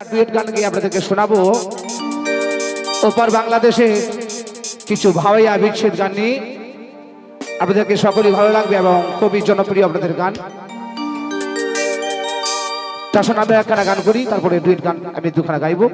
Duet গান গিয়ে আপনাদেরকে শোনাবো। ওপার বাংলাদেশে কিছু ভাওয়াইয়া বিচ্ছেদ গান নিয়ে আপনাদেরকে সকলেই ভালো লাগবে এবং খুবই জনপ্রিয় আপনাদের গান। তার সঙ্গে আমরা একখানা গান করি, তারপরে ডুয়েট গান আমি দুখানা গাইবো।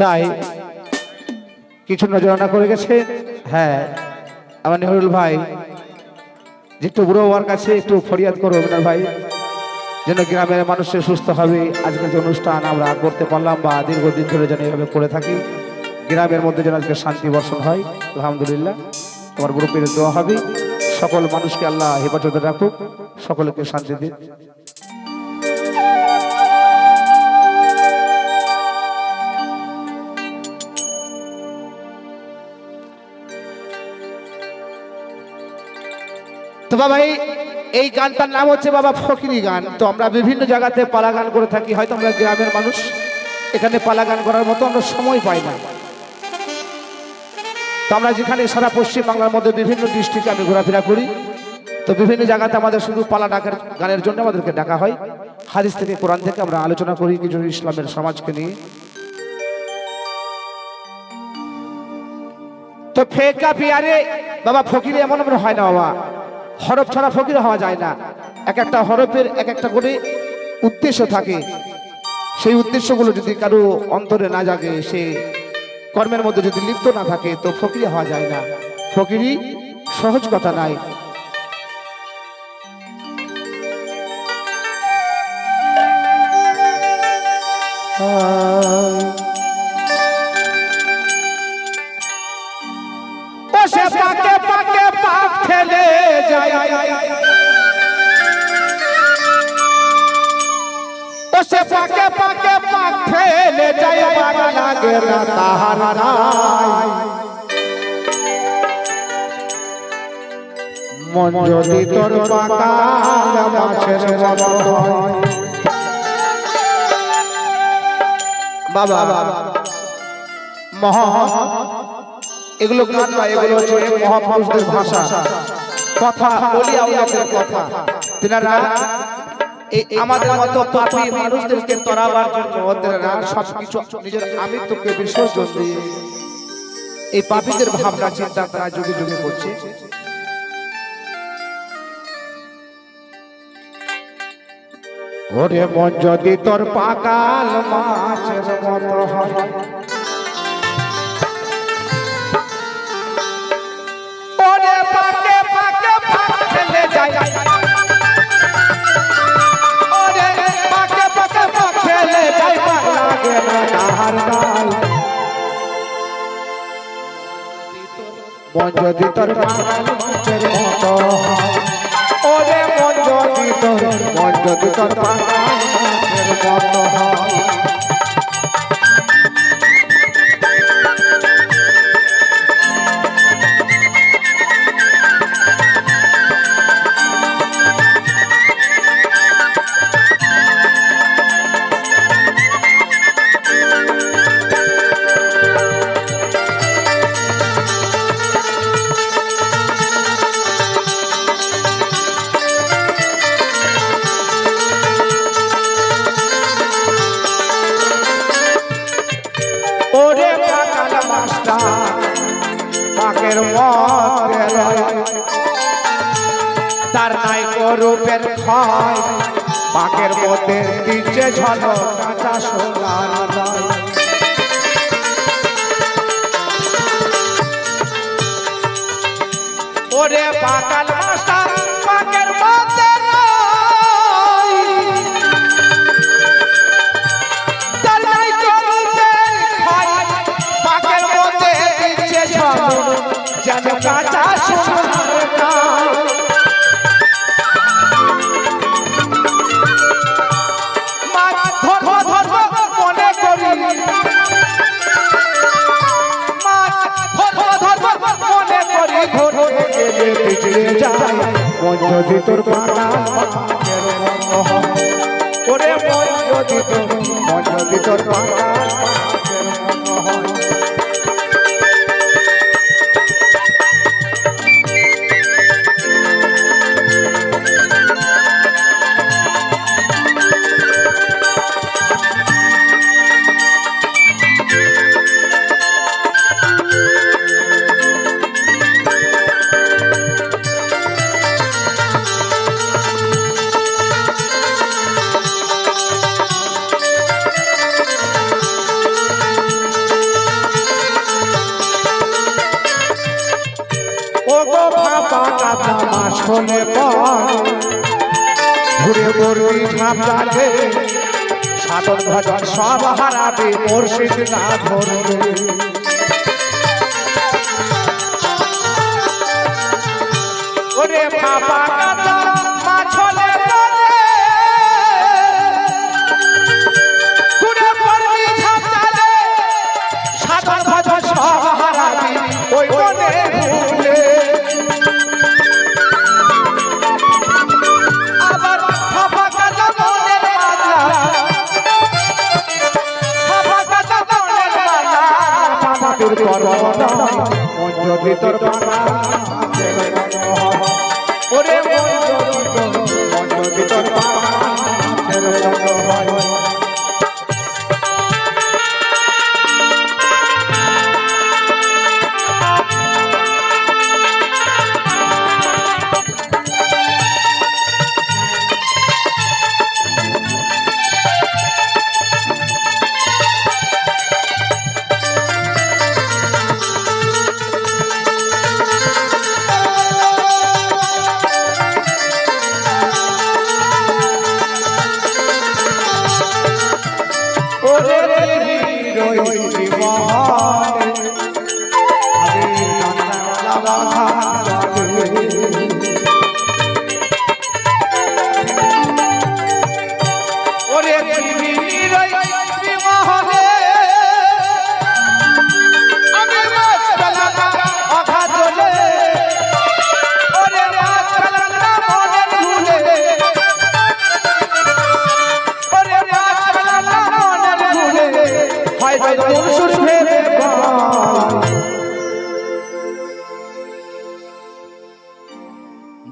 তাই কিছু নজরানা করে গেছে? হ্যাঁ আমার নেহরুল ভাই, যে একটু বুড়ো হওয়ার কাছে একটু ফরিয়াদ করো অভিনয় ভাই। যেন গ্রামের মানুষের সুস্থ হবে। আজকের যে অনুষ্ঠান আমরা করতে পারলাম বা দীর্ঘদিন ধরে যেন এইভাবে করে থাকি, গ্রামের মধ্যে যেন আজকে শান্তি বর্ষণ হয়, আলহামদুলিল্লাহ। তোমার গ্রুপের দোয়া হবে। সকল মানুষকে আল্লাহ হেফাজতে রাখুক। সকলকে শান্তি দিন তো বাবা, এই এই গানটার নাম হচ্ছে বাবা ফকিরি গান। তো আমরা বিভিন্ন জায়গাতে পালা গান করে থাকি। হয়তো আমরা গ্রামের মানুষ, এখানে পালা গান করার মতো আমরা সময় পাই না। তো আমরা যেখানে সারা পশ্চিম বাংলার মধ্যে বিভিন্ন ডিস্ট্রিক্টে আমি ঘোরাফেরা করি। তো বিভিন্ন জায়গাতে আমাদের শুধু পালা ডাকার গানের জন্য আমাদেরকে ডাকা হয়। হাদিস থেকে, কোরআন থেকে আমরা আলোচনা করি কিছু ইসলামের সমাজকে নিয়ে। তো ফেকা পিয়ারে বাবা ফকিরে এমন এমন হয় না বাবা। হরফ ছাড়া ফকির হওয়া যায় না। এক একটা হরফের এক একটা করে উদ্দেশ্য থাকে। সেই উদ্দেশ্যগুলো যদি কারও অন্তরে না জাগে, সে কর্মের মধ্যে যদি লিপ্ত না থাকে, তো ফকির হওয়া যায় না। ফকিরি সহজ কথা নাই ও ও পাকে পাকে ঠেলে যায় পাগা লাগে না তাহার নাই। মন যদি তোর পাকাল মাছের মতো হয়। বাবা, মহা, এগুলো গান নয় এগুলো হচ্ছে মহাপুরুষদের ভাষা। কথা বলি আউলাদের কথা। তেনারা এই আমাদের মতো পাপী মানুষদেরকে তরাবার জন্য তেনারা সবকিছু নিজের আমিত্বকে বিসর্জন দিয়ে। এই পাপীদের ভাবনা চিন্তা তারা যুগে যুগে করছে। ওরে মন যদি তোর পাকাল মাছের মতো হয়। ওরে পাকে পাকে পাক যায়। যদি তোর পাগল মাছের মতো হয়, ওরে মন যদি তোর মন যদি তোর পাগল মাছের মতো রূপের ক্ষয়। পাকের মধ্যে দিচ্ছে ঝল কাঁচা সোনার ওরে পাকাল মন যদি তোর হয়। ওরে মন যদি তোর মন পর ঘুরে পড়বি ঝাঁপড়ালে সাধন ভজন সব হারাবে মুর্শিদ না ধরবে। ওরে বাবা তোর করবনা তোর ওরে মঞ্জরি তোর তোর Allah.